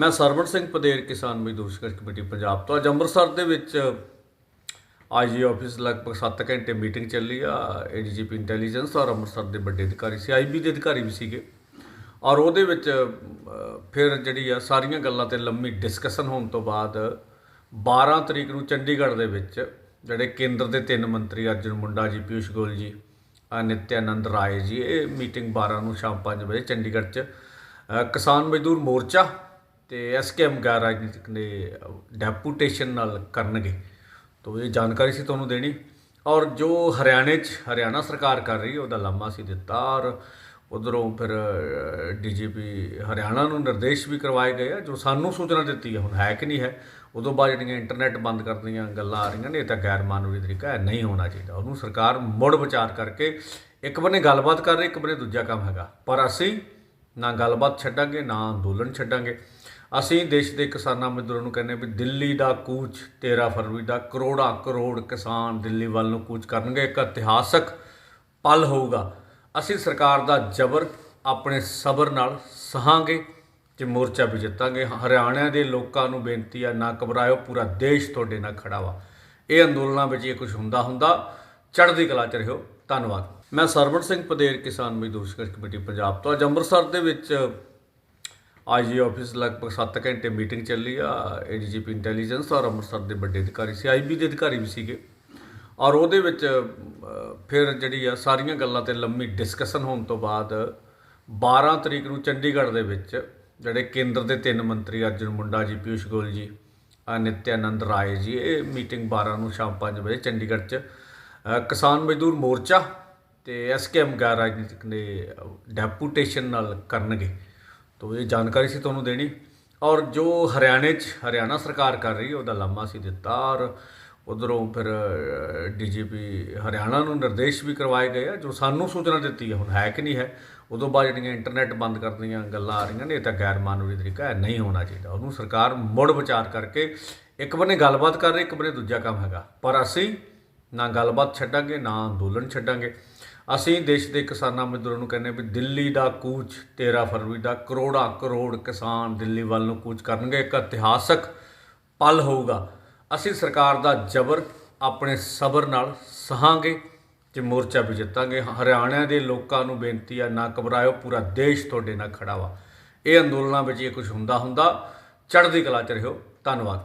ਮੈਂ ਸਰਵਣ ਸਿੰਘ ਪਦੇਰ ਕਿਸਾਨ ਮਜ਼ਦੂਰ ਸੰਘਰਸ਼ ਕਮੇਟੀ, ਪੰਜਾਬ ਤੋਂ ਅੱਜ ਅੰਮ੍ਰਿਤਸਰ ਦੇ ਵਿੱਚ ਆਈਜੀ ਆਫਿਸ ਲਗਭਗ 7 ਘੰਟੇ ਮੀਟਿੰਗ ਚੱਲੀ ਆ। ਏਡੀਜੀਪੀ ਇੰਟੈਲੀਜੈਂਸ ਔਰ ਅੰਮ੍ਰਿਤਸਰ ਦੇ ਵੱਡੇ ਅਧਿਕਾਰੀ ਸੀ। ਆਈਬੀ ਦੇ ਅਧਿਕਾਰੀ ਵੀ ਸੀਗੇ। ਔਰ ਉਹਦੇ ਵਿੱਚ ਫਿਰ ਜਿਹੜੀ ਆ ਸਾਰੀਆਂ ਗੱਲਾਂ ਤੇ ਲੰਮੀ ਡਿਸਕਸ਼ਨ ਹੋਣ ਤੋਂ ਬਾਅਦ 12 ਤਰੀਕ ਨੂੰ ਚੰਡੀਗੜ੍ਹ ਦੇ ਵਿੱਚ ਜਿਹੜੇ ਕੇਂਦਰ ਦੇ ਤਿੰਨ ਮੰਤਰੀ ਅਰਜੁਨ ਮੁੰਡਾ ਜੀ ਪਿਊਸ਼ ਗੋਇਲ ਜੀ, ਨਿਤਿਆਨੰਦ ਰਾਏ ਜੀ, ਇਹ ਮੀਟਿੰਗ 12 ਨੂੰ ਸ਼ਾਮ 5 ਵਜੇ ਚੰਡੀਗੜ੍ਹ 'ਚ ਕਿਸਾਨ ਮਜ਼ਦੂਰ ਮੋਰਚਾ ਤੇ ਐਸਕੇਐਮ ਗੈਰ ਰਾਜਨੀਤਿਕ ਨੇ ਡੈਪੂਟੇਸ਼ਨ ਨਾਲ ਕਰਨਗੇ। ਤੋ ਇਹ ਜਾਣਕਾਰੀ ਸੀ ਤੁਹਾਨੂੰ ਦੇਣੀ। ਔਰ ਜੋ ਹਰਿਆਣੇ 'ਚ ਹਰਿਆਣਾ ਸਰਕਾਰ ਕਰ ਰਹੀ ਹੈ, ਉਹਦਾ ਲਾਮਾ ਸੀ ਦਿੱਤਾ। ਔਰ ਉਧਰੋਂ ਫਿਰ ਡੀਜੀਪੀ ਹਰਿਆਣਾ ਨੂੰ ਨਿਰਦੇਸ਼ ਵੀ ਕਰਵਾਏ ਗਏ ਆ, ਜੋ ਸਾਨੂੰ ਸੂਚਨਾ ਦਿੱਤੀ ਹੈ ਹੁਣ ਹੈ ਕਿ ਨਹੀਂ ਹੈ, ਉਦੋਂ ਬਾਅਦ ਜਿਹੜੀਆਂ ਇੰਟਰਨੈਟ ਬੰਦ ਕਰਨ ਦੀਆਂ ਗੱਲਾਂ ਆ ਰਹੀਆਂ ਨੇ, ਇਹ ਤਾਂ ਗੈਰ ਮਾਨਵੀ ਤਰੀਕਾ ਹੈ, ਨਹੀਂ ਹੋਣਾ ਚਾਹੀਦਾ। ਉਹਨੂੰ ਸਰਕਾਰ ਮੁੜ ਵਿਚਾਰ ਕਰਕੇ ਇੱਕ ਬੰਨੇ ਗੱਲਬਾਤ ਕਰ ਰਹੀ, ਇੱਕ ਬੰਨੇ ਦੂਜਾ ਕੰਮ ਹੈਗਾ। ਪਰ ਅਸੀਂ ਨਾ ਗੱਲਬਾਤ ਛੱਡਾਂਗੇ, ਨਾ ਅੰਦੋਲਨ ਛੱਡਾਂਗੇ। ਅਸੀਂ ਦੇਸ਼ ਦੇ ਕਿਸਾਨਾਂ ਮਜ਼ਦੂਰਾਂ ਨੂੰ ਕਹਿੰਦੇ ਵੀ ਦਿੱਲੀ ਦਾ ਕੂਚ 13 ਫਰਵਰੀ ਦਾ ਕਰੋੜਾਂ ਕਰੋੜ ਕਿਸਾਨ ਦਿੱਲੀ ਵੱਲ ਨੂੰ ਕੂਚ ਕਰਨਗੇ। ਇੱਕ ਇਤਿਹਾਸਕ ਪਲ ਹੋਊਗਾ। ਅਸੀਂ ਸਰਕਾਰ ਦਾ ਜ਼ਬਰ ਆਪਣੇ ਸਬਰ ਨਾਲ ਸਹਾਂਗੇ ਤੇ ਮੋਰਚਾ ਵੀ ਜਿੱਤਾਂਗੇ। ਹਰਿਆਣਾ ਦੇ ਲੋਕਾਂ ਨੂੰ ਬੇਨਤੀ ਆ, ਨਾ ਘਬਰਾਇਓ, ਪੂਰਾ ਦੇਸ਼ ਤੁਹਾਡੇ ਨਾਲ ਖੜਾ ਵਾ। ਇਹ ਅੰਦੋਲਨਾਂ ਵਿੱਚ ਇਹ ਕੁਝ ਹੁੰਦਾ ਹੁੰਦਾ, ਚੜ੍ਹਦੀ ਕਲਾ ਚ ਰਹੋ ਧੰਨਵਾਦ। ਮੈਂ ਸਰਵਣ ਸਿੰਘ ਪਦੇਰ, ਕਿਸਾਨ ਮਜ਼ਦੂਰ ਸੰਘਰਸ਼ ਕਮੇਟੀ, ਪੰਜਾਬ ਤੋਂ। ਅੱਜ ਅੰਮ੍ਰਿਤਸਰ ਦੇ ਵਿੱਚ ਆਈਜੀ ਆਫਿਸ ਲਗਭਗ 7 ਘੰਟੇ ਮੀਟਿੰਗ ਚੱਲੀ ਆ ਏਡੀਜੀਪੀ ਇੰਟੈਲੀਜੈਂਸ ਔਰ ਅੰਮ੍ਰਿਤਸਰ ਦੇ ਵੱਡੇ ਅਧਿਕਾਰੀ ਸੀ ਆਈਬੀ ਦੇ ਅਧਿਕਾਰੀ ਵੀ ਸੀਗੇ। ਔਰ ਉਹਦੇ ਵਿੱਚ ਫਿਰ ਜਿਹੜੀ ਆ, ਸਾਰੀਆਂ ਗੱਲਾਂ ਤੇ ਲੰਮੀ ਡਿਸਕਸ਼ਨ ਹੋਣ ਤੋਂ ਬਾਅਦ 12 ਤਰੀਕ ਨੂੰ ਚੰਡੀਗੜ੍ਹ ਦੇ ਵਿੱਚ ਜਿਹੜੇ ਕੇਂਦਰ ਦੇ ਤਿੰਨ ਮੰਤਰੀ ਅਰਜੁਨ ਮੁੰਡਾ ਜੀ ਪਿਊਸ਼ ਗੋਇਲ ਜੀ ਨਿਤਿਆਨੰਦ ਰਾਏ ਜੀ, ਇਹ ਮੀਟਿੰਗ 12 ਨੂੰ ਸ਼ਾਮ 5 ਵਜੇ ਚੰਡੀਗੜ੍ਹ 'ਚ ਕਿਸਾਨ ਮਜ਼ਦੂਰ ਮੋਰਚਾ ਤੇ ਐਸਕੇਐਮ ਗੈਰ ਰਾਜਨੀਤਿਕ ਨੇ ਡੈਪੂਟੇਸ਼ਨ ਨਾਲ ਕਰਨਗੇ। ਤੋ ਇਹ ਜਾਣਕਾਰੀ ਸੀ ਤੁਹਾਨੂੰ ਦੇਣੀ। ਔਰ ਜੋ ਹਰਿਆਣੇ 'ਚ, ਹਰਿਆਣਾ ਸਰਕਾਰ ਕਰ ਰਹੀ ਹੈ, ਉਹਦਾ ਲਾਮਾ ਸੀ ਦਿੱਤਾ ਔਰ ਉਧਰੋਂ ਫਿਰ ਡੀਜੀਪੀ ਹਰਿਆਣਾ ਨੂੰ ਨਿਰਦੇਸ਼ ਵੀ ਕਰਵਾਏ ਗਏ ਆ, ਜੋ ਸਾਨੂੰ ਸੂਚਨਾ ਦਿੱਤੀ ਹੈ, ਹੁਣ ਹੈ ਕਿ ਨਹੀਂ ਹੈ। ਉਦੋਂ ਬਾਅਦ ਜਿਹੜੀਆਂ ਇੰਟਰਨੈਟ ਬੰਦ ਕਰਨ ਦੀਆਂ ਗੱਲਾਂ ਆ ਰਹੀਆਂ ਨੇ, ਇਹ ਤਾਂ ਗੈਰ ਮਾਨਵੀ ਤਰੀਕਾ ਹੈ, ਨਹੀਂ ਹੋਣਾ ਚਾਹੀਦਾ। ਉਹਨੂੰ ਸਰਕਾਰ ਮੁੜ ਵਿਚਾਰ ਕਰਕੇ ਇੱਕ ਬੰਨੇ ਗੱਲਬਾਤ ਕਰ ਰਹੀ, ਇੱਕ ਬੰਨੇ ਦੂਜਾ ਕੰਮ ਹੈਗਾ। ਪਰ ਅਸੀਂ ਨਾ ਗੱਲਬਾਤ ਛੱਡਾਂਗੇ, ਨਾ ਅੰਦੋਲਨ ਛੱਡਾਂਗੇ। ਅਸੀਂ ਦੇਸ਼ ਦੇ ਕਿਸਾਨਾਂ ਮਜ਼ਦੂਰਾਂ ਨੂੰ ਕਹਿੰਦੇ ਵੀ ਦਿੱਲੀ ਦਾ ਕੂਚ 13 ਫਰਵਰੀ ਦਾ, ਕਰੋੜਾਂ ਕਰੋੜ ਕਿਸਾਨ ਦਿੱਲੀ ਵੱਲ ਨੂੰ ਕੂਚ ਕਰਨਗੇ। ਇੱਕ ਇਤਿਹਾਸਕ ਪਲ ਹੋਊਗਾ। ਅਸੀਂ ਸਰਕਾਰ ਦਾ ਜ਼ਬਰ ਆਪਣੇ ਸਬਰ ਨਾਲ ਸਹਾਂਗੇ ਤੇ ਮੋਰਚਾ ਵੀ ਜਿੱਤਾਂਗੇ। ਹਰਿਆਣਾ ਦੇ ਲੋਕਾਂ ਨੂੰ ਬੇਨਤੀ ਆ, ਨਾ ਘਬਰਾਇਓ, ਪੂਰਾ ਦੇਸ਼ ਤੁਹਾਡੇ ਨਾਲ ਖੜਾ ਵਾ। ਇਹ ਅੰਦੋਲਨਾਂ ਵਿੱਚ ਇਹ ਕੁਝ ਹੁੰਦਾ ਹੁੰਦਾ। ਚੜ੍ਹਦੀ ਕਲਾ ਚ ਰਹੋ। ਧੰਨਵਾਦ।